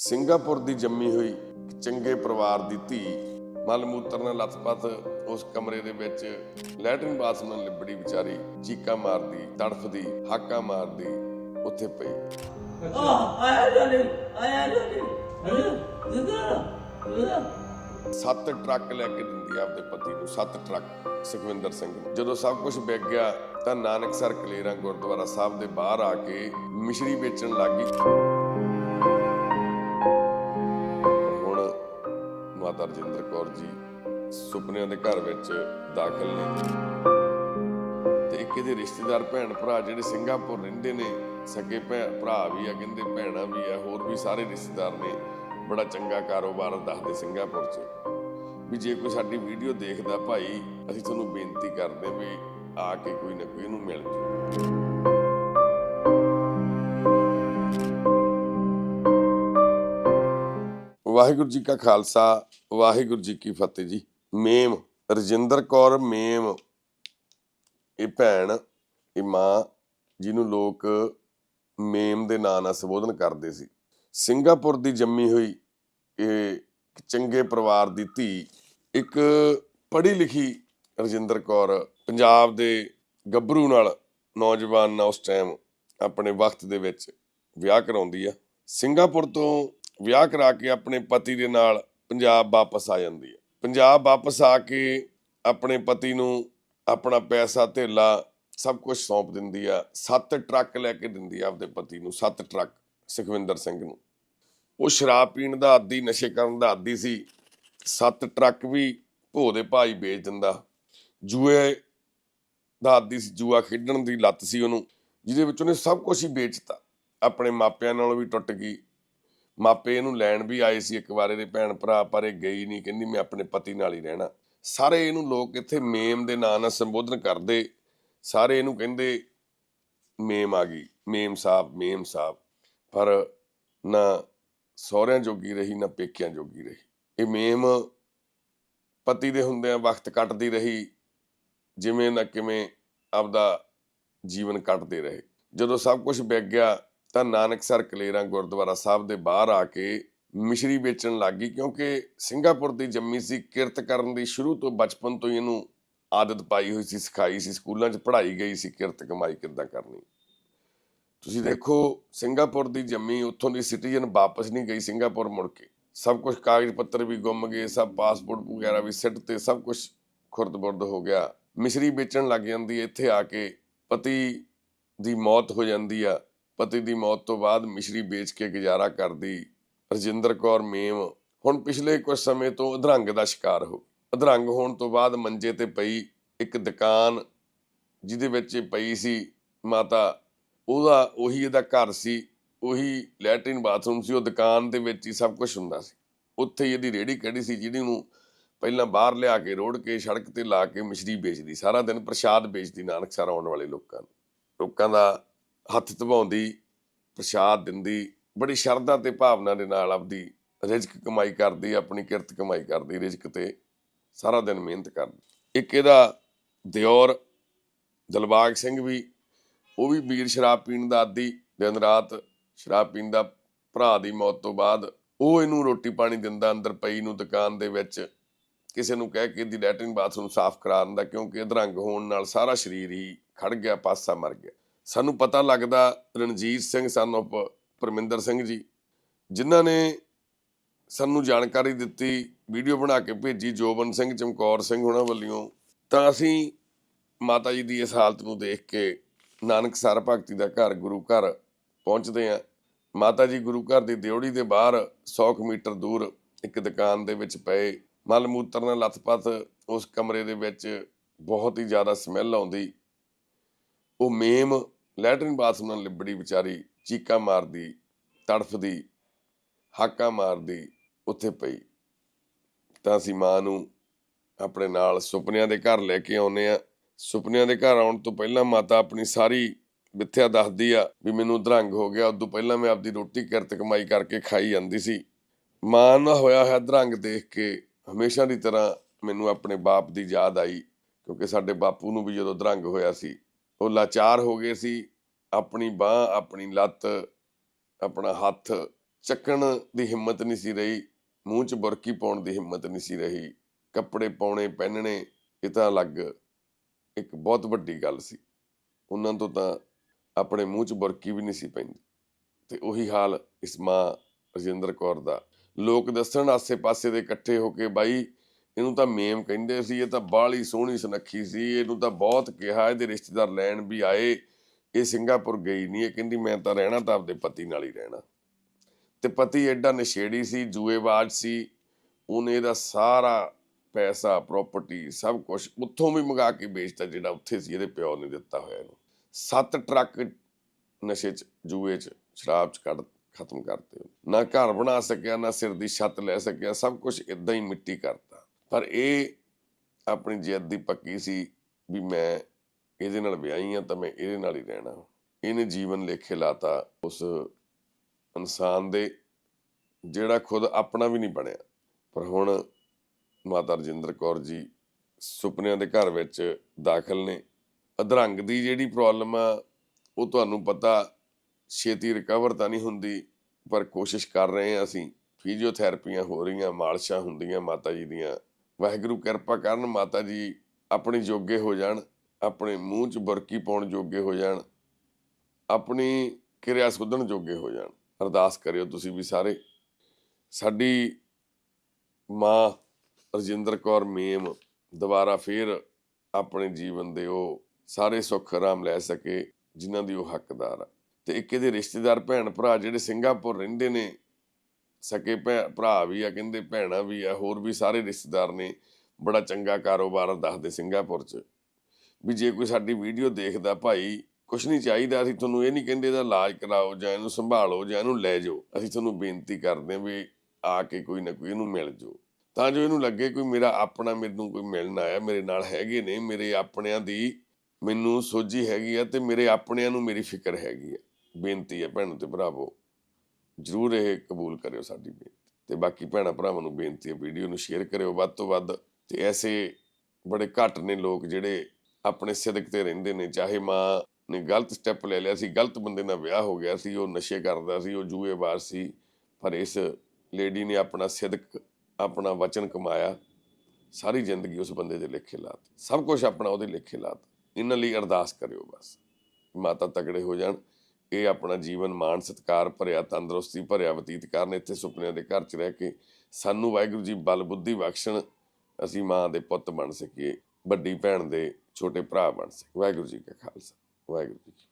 Singapore ਦੀ ਜੰਮੀ ਹੋਈ ਚੰਗੇ ਪਰਿਵਾਰ ਦੀ ਧੀ ਮਲ ਮੂਤਰ ਨਾਲ ਲੱਥਪੱਥ ਉਸ ਕਮਰੇ ਦੇ ਵਿੱਚ ਲੈਟਰਿਨ ਬਾਥਰੂਮ ਨਾਲ ਲਿਬੜੀ ਵਿਚਾਰੀ ਚੀਕਾਂ ਮਾਰਦੀ ਤੜਫਦੀ ਹਾਕਾਂ ਮਾਰਦੀ ਉੱਥੇ ਪਈ। ਸੱਤ ਟਰੱਕ ਲੈ ਕੇ ਦਿੰਦੀ ਆਪਦੇ ਪਤੀ ਨੂੰ ਸੱਤ ਟਰੱਕ ਸੁਖਵਿੰਦਰ ਸਿੰਘ ਨੂੰ। ਜਦੋਂ ਸਭ ਕੁਝ ਵਿਕ ਗਿਆ ਤਾਂ ਨਾਨਕਸਰ ਕਲੇਰਾਂ ਗੁਰਦੁਆਰਾ ਸਾਹਿਬ ਦੇ ਬਾਹਰ ਆ ਕੇ ਮਿਸ਼ਰੀ ਵੇਚਣ ਲੱਗੀ ਮਾਤਾ ਰਜਿੰਦਰ ਕੌਰ ਜੀ ਸੁਪਨਿਆਂ ਦੇ ਘਰ ਵਿੱਚ ਦਾਖਲ ਨੇ। ਤੇ ਇੱਕ ਇਹਦੇ ਰਿਸ਼ਤੇਦਾਰ ਭੈਣ ਭਰਾ ਜਿਹੜੇ ਸਿੰਗਾਪੁਰ ਰਹਿੰਦੇ ਨੇ, ਸਕੇ ਭੈਣ ਭਰਾ ਵੀ ਆ, ਕਹਿੰਦੇ ਭੈਣਾਂ ਵੀ ਆ, ਹੋਰ ਵੀ ਸਾਰੇ ਰਿਸ਼ਤੇਦਾਰ ਨੇ। ਬੜਾ ਚੰਗਾ ਕਾਰੋਬਾਰ ਦੱਸਦੇ ਸਿੰਗਾਪੁਰ 'ਚ। ਵੀ ਜੇ ਕੋਈ ਸਾਡੀ ਵੀਡੀਓ ਦੇਖਦਾ ਭਾਈ, ਅਸੀਂ ਤੁਹਾਨੂੰ ਬੇਨਤੀ ਕਰਦੇ ਵੀ ਆ ਕੇ ਕੋਈ ਨਾ ਕੋਈ ਇਹਨੂੰ ਮਿਲ ਜੂ। ਵਾਹਿਗੁਰੂ ਜੀ ਕਾ ਖਾਲਸਾ, ਵਾਹਿਗੁਰੂ ਜੀ ਕੀ ਫਤਿਹ ਜੀ। ਮੇਮ, ਰਜਿੰਦਰ ਕੌਰ ਮੇਮ। ਇਹ ਭੈਣ, ਇਹ ਮਾਂ ਜਿਹਨੂੰ ਲੋਕ ਮੇਮ ਦੇ ਨਾਂ ਨਾਲ ਸੰਬੋਧਨ ਕਰਦੇ ਸੀ। ਸਿੰਗਾਪੁਰ ਦੀ ਜੰਮੀ ਹੋਈ ਇਹ ਚੰਗੇ ਪਰਿਵਾਰ ਦੀ ਧੀ, ਇੱਕ ਪੜ੍ਹੀ ਲਿਖੀ ਰਜਿੰਦਰ ਕੌਰ, ਪੰਜਾਬ ਦੇ ਗੱਭਰੂ ਨਾਲ ਨੌਜਵਾਨ ਨਾਲ ਉਸ ਟਾਈਮ ਆਪਣੇ ਵਕਤ ਦੇ ਵਿੱਚ ਵਿਆਹ ਕਰਾਉਂਦੀ ਆ। ਸਿੰਗਾਪੁਰ ਤੋਂ ਵਿਆਹ ਕਰਾ ਕੇ ਆਪਣੇ ਪਤੀ ਦੇ ਨਾਲ ਪੰਜਾਬ ਵਾਪਸ ਆ ਜਾਂਦੀ ਹੈ। ਪੰਜਾਬ ਵਾਪਸ ਆ ਕੇ ਆਪਣੇ ਪਤੀ ਨੂੰ ਆਪਣਾ ਪੈਸਾ, ਧੇਲਾ ਸਭ ਕੁਝ ਸੌਂਪ ਦਿੰਦੀ ਆ। ਸੱਤ ਟਰੱਕ ਲੈ ਕੇ ਦਿੰਦੀ ਆ ਆਪਦੇ ਪਤੀ ਨੂੰ, ਸੱਤ ਟਰੱਕ ਸੁਖਵਿੰਦਰ ਸਿੰਘ ਨੂੰ। ਉਹ ਸ਼ਰਾਬ ਪੀਣ ਦਾ ਆਦੀ, ਨਸ਼ੇ ਕਰਨ ਦਾ ਆਦੀ ਸੀ। ਸੱਤ ਟਰੱਕ ਵੀ ਭੋ ਦੇ ਭਾਈ ਵੇਚ ਦਿੰਦਾ। ਜੂਏ ਦਾ ਆਦੀ ਸੀ, ਜੂਆ ਖੇਡਣ ਦੀ ਲੱਤ ਸੀ ਉਹਨੂੰ, ਜਿਹਦੇ ਵਿੱਚ ਉਹਨੇ ਸਭ ਕੁਝ ਹੀ ਵੇਚਤਾ ਆਪਣੇ ਮਾਪਿਆਂ ਨਾਲੋਂ ਵੀ ਟੁੱਟ ਗਈ। ਮਾਪੇ ਇਹਨੂੰ ਲੈਣ ਵੀ ਆਏ ਸੀ ਇੱਕ ਵਾਰ, ਇਹਦੇ ਭੈਣ ਭਰਾ, ਪਰ ਇਹ ਗਈ ਨਹੀਂ, ਕਹਿੰਦੀ ਮੈਂ ਆਪਣੇ ਪਤੀ ਨਾਲ ਹੀ ਰਹਿਣਾ। ਸਾਰੇ ਇਹਨੂੰ ਲੋਕ ਇੱਥੇ ਮੇਮ ਦੇ ਨਾਂ ਨਾਲ ਸੰਬੋਧਨ ਕਰਦੇ। ਸਾਰੇ ਇਹਨੂੰ ਕਹਿੰਦੇ, ਮੇਮ ਆ ਗਈ, ਮੇਮ ਸਾਹਿਬ ਮੇਮ ਸਾਹਿਬ। ਪਰ ਨਾ ਸਹੁਰਿਆਂ ਜੋਗੀ ਰਹੀ, ਨਾ ਪੇਕਿਆਂ ਜੋਗੀ ਰਹੀ। ਇਹ ਮੇਮ ਪਤੀ ਦੇ ਹੁੰਦਿਆਂ ਵਕਤ ਕੱਟਦੀ ਰਹੀ, ਜਿਵੇਂ ਨਾ ਕਿਵੇਂ ਆਪਦਾ ਜੀਵਨ ਕੱਟਦੇ ਰਹੇ। ਜਦੋਂ ਸਭ ਕੁਝ ਵਿਕ ਗਿਆ ਤਾਂ ਨਾਨਕਸਰ ਕਲੇਰਾਂ ਗੁਰਦੁਆਰਾ ਸਾਹਿਬ ਦੇ ਬਾਹਰ ਆ ਕੇ ਮਿਸ਼ਰੀ ਵੇਚਣ ਲੱਗੀ ਕਿਉਂਕਿ ਸਿੰਗਾਪੁਰ ਦੀ ਜੰਮੀ ਸੀ ਕਿਰਤ ਕਰਨ ਦੀ ਸ਼ੁਰੂ ਤੋਂ ਬਚਪਨ ਤੋਂ ਹੀ ਇਹਨੂੰ ਆਦਤ ਪਾਈ ਹੋਈ ਸੀ ਸਿਖਾਈ ਸੀ ਸਕੂਲਾਂ 'ਚ ਪੜ੍ਹਾਈ ਗਈ ਸੀ ਕਿਰਤ ਕਮਾਈ ਕਿੱਦਾਂ ਕਰਨੀ। ਤੁਸੀਂ ਦੇਖੋ ਸਿੰਗਾਪੁਰ ਦੀ ਜੰਮੀ ਉੱਥੋਂ ਦੀ ਸਿਟੀਜ਼ਨ ਵਾਪਸ ਨਹੀਂ ਗਈ ਸਿੰਗਾਪੁਰ ਮੁੜ ਕੇ। ਸਭ ਕੁਝ ਕਾਗਜ਼ ਪੱਤਰ ਵੀ ਗੁੰਮ ਗਏ ਸਭ ਪਾਸਪੋਰਟ ਵਗੈਰਾ ਵੀ ਸਿੱਟ ਤੇ ਸਭ ਕੁਝ ਖੁਰਦ-ਬੁਰਦ ਹੋ ਗਿਆ। ਮਿਸ਼ਰੀ ਵੇਚਣ ਲੱਗ ਜਾਂਦੀ ਇੱਥੇ ਆ ਕੇ ਪਤੀ ਦੀ ਮੌਤ ਹੋ ਜਾਂਦੀ ਆ। ਪਤੀ ਦੀ ਮੌਤ ਤੋਂ ਬਾਅਦ ਮਿਸ਼ਰੀ ਵੇਚ ਕੇ ਗੁਜ਼ਾਰਾ ਕਰਦੀ ਰਜਿੰਦਰ ਕੌਰ ਮੇਮ ਹੁਣ ਪਿਛਲੇ ਕੁਝ ਸਮੇਂ ਤੋਂ ਅਧਰੰਗ ਦਾ ਸ਼ਿਕਾਰ ਹੋ ਅਧਰੰਗ ਹੋਣ ਤੋਂ ਬਾਅਦ ਮੰਜੇ ਤੇ ਪਈ ਇੱਕ ਦੁਕਾਨ ਜਿਹਦੇ ਵਿੱਚ ਪਈ ਸੀ ਮਾਤਾ, ਉਹਦਾ ਉਹੀ ਇਹਦਾ ਘਰ ਸੀ, ਉਹੀ ਲੈਟਰਿਨ ਬਾਥਰੂਮ ਸੀ, ਉਹ ਦੁਕਾਨ ਦੇ ਵਿੱਚ ਹੀ ਸਭ ਕੁਝ ਹੁੰਦਾ ਸੀ। ਉੱਥੇ ਹੀ ਇਹਦੀ ਰੇੜੀ ਕਿਹੜੀ ਸੀ ਜਿਹਦੀ ਨੂੰ ਪਹਿਲਾਂ ਬਾਹਰ ਲਿਆ ਕੇ, ਰੋੜ ਕੇ, ਸੜਕ ਤੇ ਲਾ ਕੇ ਮਿਸ਼ਰੀ ਵੇਚਦੀ, ਸਾਰਾ ਦਿਨ ਪ੍ਰਸ਼ਾਦ ਵੇਚਦੀ ਨਾਨਕਸਰ ਆਉਣ ਵਾਲੇ ਲੋਕਾਂ ਨੂੰ। ਲੋਕਾਂ ਦਾ ਹੱਥ ਧਵਾਉਂਦੀ, ਪ੍ਰਸ਼ਾਦ ਦਿੰਦੀ, ਬੜੀ ਸ਼ਰਧਾ ਤੇ ਭਾਵਨਾ ਦੇ ਨਾਲ ਆਪਦੀ ਰਿਜ਼ਕ ਕਮਾਈ ਕਰਦੀ, ਆਪਣੀ ਕਿਰਤ ਕਮਾਈ ਕਰਦੀ, ਰਿਜ਼ਕ ਤੇ ਸਾਰਾ ਦਿਨ ਮਿਹਨਤ ਕਰਦੀ। ਇੱਕ ਇਹਦਾ ਦਿਓਰ ਦਿਲਬਾਗ ਸਿੰਘ ਵੀ, ਉਹ ਵੀ ਵੀਰ ਸ਼ਰਾਬ ਪੀਣ ਦਾ ਆਦੀ, ਦਿਨ ਰਾਤ ਸ਼ਰਾਬ ਪੀਣ ਦਾ ਭਰਾ ਦੀ ਮੌਤ ਤੋਂ ਬਾਅਦ ਉਹ ਇਹਨੂੰ ਰੋਟੀ ਪਾਣੀ ਦਿੰਦਾ ਅੰਦਰ ਪਈ ਨੂੰ ਦੁਕਾਨ ਦੇ ਵਿੱਚ, ਕਿਸੇ ਨੂੰ ਕਹਿ ਕੇ ਦੀ ਲੈਟਰਿਨ ਬਾਥਰੂਮ ਸਾਫ਼ ਕਰਾ ਦਿੰਦਾ ਕਿਉਂਕਿ ਅਧਰੰਗ ਹੋਣ ਨਾਲ ਸਾਰਾ ਸਰੀਰ ਹੀ ਖੜ ਗਿਆ, ਪਾਸਾ ਮਰ ਗਿਆ। ਸਾਨੂੰ ਪਤਾ ਲੱਗਦਾ ਰਣਜੀਤ ਸਿੰਘ ਸਨ of ਪਰਮਿੰਦਰ ਸਿੰਘ ਜੀ, ਜਿਨ੍ਹਾਂ ਨੇ ਸਾਨੂੰ ਜਾਣਕਾਰੀ ਦਿੱਤੀ, ਵੀਡੀਓ ਬਣਾ ਕੇ ਭੇਜੀ ਜੋਬਨ ਸਿੰਘ, ਚਮਕੌਰ ਸਿੰਘ ਉਹਨਾਂ ਵੱਲੋਂ। ਤਾਂ ਅਸੀਂ ਮਾਤਾ ਜੀ ਦੀ ਇਸ ਹਾਲਤ ਨੂੰ ਦੇਖ ਕੇ ਨਾਨਕਸਰ ਭਗਤੀ ਦਾ ਘਰ, ਗੁਰੂ ਘਰ ਪਹੁੰਚਦੇ ਆ ਮਾਤਾ ਜੀ ਗੁਰੂ ਘਰ ਦੀ ਦਿਉੜੀ ਦੇ ਬਾਹਰ 100 ਕੁ ਮੀਟਰ ਦੂਰ ਇੱਕ ਦੁਕਾਨ ਦੇ ਵਿੱਚ ਪਏ। ਮਲ ਮੂਤਰ ਨਾਲ ਲੱਥਪੱਥ ਉਸ ਕਮਰੇ ਦੇ ਵਿੱਚ ਬਹੁਤ ਹੀ ਜ਼ਿਆਦਾ ਸਮੈਲ ਆਉਂਦੀ। ਉਹ ਮੇਮ ਲੈਟਰਨ ਬਾਥਰੂਮ ਨਾਲ ਲਿਬੜੀ ਵਿਚਾਰੀ ਚੀਕਾਂ ਮਾਰਦੀ, ਤੜਫਦੀ, ਹਾਕਾਂ ਮਾਰਦੀ ਉੱਥੇ ਪਈ। ਤਾਂ ਅਸੀਂ ਮਾਂ ਨੂੰ ਆਪਣੇ ਨਾਲ ਸੁਪਨਿਆਂ ਦੇ ਘਰ ਲੈ ਕੇ ਆਉਨੇ ਆ ਸੁਪਨਿਆਂ ਦੇ ਘਰ ਆਉਣ ਤੋਂ ਪਹਿਲਾਂ ਮਾਤਾ ਆਪਣੀ ਸਾਰੀ ਮਿੱਥਿਆ ਦੱਸਦੀ ਆ ਵੀ ਮੈਨੂੰ ਦਰੰਗ ਹੋ ਗਿਆ। ਉਦੋਂ ਪਹਿਲਾਂ ਮੈਂ ਆਪਦੀ ਰੋਟੀ ਕਿਰਤ ਕਮਾਈ ਕਰਕੇ ਖਾਈ ਜਾਂਦੀ ਸੀ। ਮਾਂ ਨਾਲ ਹੋਇਆ ਹੋਇਆ ਦਰੰਗ ਦੇਖ ਕੇ ਹਮੇਸ਼ਾ ਦੀ ਤਰ੍ਹਾਂ ਮੈਨੂੰ ਆਪਣੇ ਬਾਪ ਦੀ ਯਾਦ ਆਈ, ਕਿਉਂਕਿ ਸਾਡੇ ਬਾਪੂ ਨੂੰ ਵੀ ਜਦੋਂ ਦਰੰਗ ਹੋਇਆ ਸੀ ਉਹ ਲਾਚਾਰ ਹੋ ਗਏ ਸੀ, ਆਪਣੀ ਬਾਹ, ਆਪਣੀ ਲੱਤ, ਆਪਣਾ ਹੱਥ ਚੱਕਣ ਦੀ ਹਿੰਮਤ ਨਹੀਂ ਸੀ ਰਹੀ, ਮੂੰਹ 'ਚ ਬੁਰਕੀ ਪਾਉਣ ਦੀ ਹਿੰਮਤ ਨਹੀਂ ਸੀ ਰਹੀ, ਕੱਪੜੇ ਪਾਉਣੇ, ਪਹਿਨਣੇ, ਇਹ ਤਾਂ ਅਲੱਗ ਇੱਕ ਬਹੁਤ ਵੱਡੀ ਗੱਲ ਸੀ। ਉਹਨਾਂ ਤੋਂ ਤਾਂ ਆਪਣੇ ਮੂੰਹ 'ਚ ਬੁਰਕੀ ਵੀ ਨਹੀਂ ਸੀ ਪੈਂਦੀ। ਤੇ ਉਹੀ ਹਾਲ ਇਸ ਮਾਂ ਰਜਿੰਦਰ ਕੌਰ ਦਾ। ਲੋਕ ਦੱਸਣ ਆਸੇ-ਪਾਸੇ ਦੇ ਇਕੱਠੇ ਹੋ ਕੇ ਬਾਈ ਇਹਨੂੰ ਤਾਂ ਮੇਮ ਕਹਿੰਦੇ ਸੀ, ਇਹ ਤਾਂ ਬਾਹਲੀ ਸੋਹਣੀ ਸੁਨੱਖੀ ਸੀ, ਇਹਨੂੰ ਤਾਂ ਬਹੁਤ ਕਿਹਾ, ਇਹਦੇ ਰਿਸ਼ਤੇਦਾਰ ਲੈਣ ਵੀ ਆਏ, ਇਹ ਸਿੰਗਾਪੁਰ ਗਈ ਨਹੀਂ, ਇਹ ਕਹਿੰਦੀ ਮੈਂ ਤਾਂ ਰਹਿਣਾ ਤਾਂ ਆਪਦੇ ਪਤੀ ਨਾਲ ਹੀ ਰਹਿਣਾ। ਤੇ ਪਤੀ ਐਡਾ ਨਸ਼ੇੜੀ ਸੀ, ਜੂਏਬਾਜ਼ ਸੀ, ਉਹਨੇ ਇਹਦਾ ਸਾਰਾ ਪੈਸਾ ਪ੍ਰਾਪਰਟੀ ਸਭ ਕੁਝ ਉੱਥੋਂ ਵੀ ਮੰਗਾ ਕੇ ਵੇਚਤਾ, ਜਿਹੜਾ ਉੱਥੇ ਸੀ, ਇਹਦੇ ਪਿਓ ਨੇ ਦਿੱਤਾ ਹੋਇਆ ਇਹਨੂੰ। ਸੱਤ ਟਰੱਕ ਨਸ਼ੇ 'ਚ, ਜੂਏ 'ਚ, ਸ਼ਰਾਬ 'ਚ ਕੱਢ, ਖਤਮ ਕਰਤੇ ਨਾ ਘਰ ਬਣਾ ਸਕਿਆ, ਨਾ ਸਿਰ ਦੀ ਛੱਤ ਲੈ ਸਕਿਆ, ਸਭ ਕੁਝ ਇਦਾਂ ਹੀ ਮਿੱਟੀ ਕਰਤਾ। ਪਰ ਇਹ ਆਪਣੀ ਜਿੱਦ ਦੀ ਪੱਕੀ ਸੀ ਵੀ ਮੈਂ ਇਹਦੇ ਨਾਲ ਵਿਆਹੀ ਆ ਤਾਂ ਮੈਂ ਇਹਦੇ ਨਾਲ ਹੀ ਰਹਿਣਾ। ਇਹਨੇ ਜੀਵਨ ਲੇਖੇ ਲਾਤਾ ਉਸ ਇਨਸਾਨ ਦੇ ਜਿਹੜਾ ਖੁਦ ਆਪਣਾ ਵੀ ਨਹੀਂ ਬਣਿਆ। ਪਰ ਹੁਣ ਮਾਤਾ ਰਜਿੰਦਰ ਕੌਰ ਜੀ ਸੁਪਨਿਆਂ ਦੇ ਘਰ ਵਿੱਚ ਦਾਖਲ ਨੇ। ਅਧਰੰਗ ਦੀ ਜਿਹੜੀ ਪ੍ਰੋਬਲਮ ਆ, ਉਹ ਤੁਹਾਨੂੰ ਪਤਾ ਛੇਤੀ ਰਿਕਵਰ ਤਾਂ ਨਹੀਂ ਹੁੰਦੀ, ਪਰ ਕੋਸ਼ਿਸ਼ ਕਰ ਰਹੇ ਹਾਂ ਅਸੀਂ। ਫਿਜ਼ੀਓਥੈਰੇਪੀਆਂ ਹੋ ਰਹੀਆਂ, ਮਾਲਸ਼ਾਂ ਹੁੰਦੀਆਂ ਮਾਤਾ ਜੀ ਦੀਆਂ। ਵਾਹਿਗੁਰੂ ਕਿਰਪਾ ਕਰਨ, ਮਾਤਾ ਜੀ ਆਪਣੇ ਜੋਗੇ ਹੋ ਜਾਣ, ਆਪਣੇ ਮੂੰਹ 'ਚ ਬੁਰਕੀ ਪਾਉਣ ਜੋਗੇ ਹੋ ਜਾਣ, ਆਪਣੀ ਕਿਰਿਆ ਸੁਧਣ ਜੋਗੇ ਹੋ ਜਾਣ। ਅਰਦਾਸ ਕਰਿਓ ਤੁਸੀਂ ਵੀ ਸਾਰੇ। ਸਾਡੀ ਮਾਂ ਰਜਿੰਦਰ ਕੌਰ ਮੇਮ ਦੁਬਾਰਾ ਫੇਰ ਆਪਣੇ ਜੀਵਨ ਦੇ ਉਹ ਸਾਰੇ ਸੁੱਖ ਆਰਾਮ ਲੈ ਸਕੇ, ਜਿਨ੍ਹਾਂ ਦੀ ਉਹ ਹੱਕਦਾਰ ਆ। ਤੇ ਇੱਕ ਇਹਦੇ ਰਿਸ਼ਤੇਦਾਰ ਭੈਣ ਭਰਾ ਜਿਹੜੇ ਸਿੰਗਾਪੁਰ ਰਹਿੰਦੇ ਨੇ ਸਕੇ ਭੈ- ਭਰਾ ਵੀ ਆ, ਕਹਿੰਦੇ ਭੈਣਾਂ ਵੀ ਆ, ਹੋਰ ਵੀ ਸਾਰੇ ਰਿਸ਼ਤੇਦਾਰ ਨੇ ਬੜਾ ਚੰਗਾ ਕਾਰੋਬਾਰ ਦੱਸਦੇ ਸਿੰਗਾਪੁਰ 'ਚ। ਵੀ ਜੇ ਕੋਈ ਸਾਡੀ ਵੀਡੀਓ ਦੇਖਦਾ, ਭਾਈ, ਕੁਛ ਨਹੀਂ ਚਾਹੀਦਾ, ਅਸੀਂ ਤੁਹਾਨੂੰ ਇਹ ਨਹੀਂ ਕਹਿੰਦੇ ਇਹਦਾ ਇਲਾਜ ਕਰਾਓ ਜਾਂ ਇਹਨੂੰ ਸੰਭਾਲੋ ਜਾਂ ਇਹਨੂੰ ਲੈ ਜਾਓ। ਅਸੀਂ ਤੁਹਾਨੂੰ ਬੇਨਤੀ ਕਰਦੇ ਹਾਂ ਵੀ ਆ ਕੇ ਕੋਈ ਨਾ ਕੋਈ ਇਹਨੂੰ ਮਿਲ ਜਾਓ। ਤਾਂ ਜੋ ਇਹਨੂੰ ਲੱਗੇ ਕੋਈ ਮੇਰਾ ਆਪਣਾ ਮੈਨੂੰ ਕੋਈ ਮਿਲਣ ਆਇਆ, ਮੇਰੇ ਨਾਲ ਹੈਗੇ ਨੇ, ਮੇਰੇ ਆਪਣਿਆਂ ਦੀ ਮੈਨੂੰ ਸੋਝੀ ਹੈਗੀ ਆ ਤੇ ਮੇਰੇ ਆਪਣਿਆਂ ਨੂੰ ਮੇਰੀ ਫਿਕਰ ਹੈਗੀ ਆ। ਬੇਨਤੀ ਹੈ ਭੈਣੋ ਤੇ ਭਰਾਵੋ। ਜਰੂਰ ਇਹ ਕਬੂਲ ਕਰਿਓ ਸਾਡੀ ਬੇਨਤੀ। ਤੇ ਬਾਕੀ ਭੈਣਾਂ ਭਰਾਵਾਂ ਨੂੰ ਬੇਨਤੀ ਹੈ, ਵੀਡੀਓ ਨੂੰ ਸ਼ੇਅਰ ਕਰਿਓ ਵੱਧ ਤੋਂ ਵੱਧ। ਤੇ ਐਸੇ ਬੜੇ ਘੱਟ ਨੇ ਲੋਕ ਜਿਹੜੇ ਆਪਣੇ ਸਿਦਕ ਤੇ ਰਹਿੰਦੇ ਨੇ, ਚਾਹੇ ਮਾਂ ਨੇ ਗਲਤ ਸਟੈਪ ਲੈ ਲਿਆ ਸੀ, ਗਲਤ ਬੰਦੇ ਨਾਲ ਵਿਆਹ ਹੋ ਗਿਆ ਸੀ, ਉਹ ਨਸ਼ੇ ਕਰਦਾ ਸੀ, ਉਹ ਜੂਏਬਾਜ਼ ਸੀ, ਪਰ ਇਸ ਲੇਡੀ ਨੇ ਆਪਣਾ ਸਿਦਕ, ਆਪਣਾ ਵਚਨ ਕਮਾਇਆ, ਸਾਰੀ ਜ਼ਿੰਦਗੀ ਉਸ ਬੰਦੇ ਦੇ ਲੇਖੇ ਲਾਤੀ। ਸਭ ਕੁਝ ਆਪਣਾ ਉਹਦੇ ਲੇਖੇ ਲਾਤ। ਇਹਨਾਂ ਲਈ ਅਰਦਾਸ ਕਰਿਓ ਬਸ। ਮਾਤਾ ਤਗੜੇ ਹੋ ਜਾਣ। ਇਹ ਆਪਣਾ ਜੀਵਨ ਮਾਣ, ਸਤਕਾਰ ਭਰਿਆ, ਤੰਦਰੁਸਤੀ ਭਰਿਆ ਬਤੀਤ ਕਰਨ, ਇੱਥੇ ਸੁਪਨਿਆਂ ਦੇ ਘਰ 'ਚ ਰਹਿ ਕੇ ਸਾਨੂੰ ਵਾਹਿਗੁਰੂ ਜੀ ਬਲ, ਬੁੱਧੀ ਬਖਸ਼ਣ ਅਸੀਂ ਮਾਂ ਦੇ ਪੁੱਤ ਬਣ ਸਕੀਏ, ਵੱਡੀ ਭੈਣ ਦੇ ਛੋਟੇ ਭਰਾ ਬਣ ਸਕੀਏ। ਵਾਹਿਗੁਰੂ ਜੀ ਕਾ ਖਾਲਸਾ, ਵਾਹਿਗੁਰੂ ਜੀ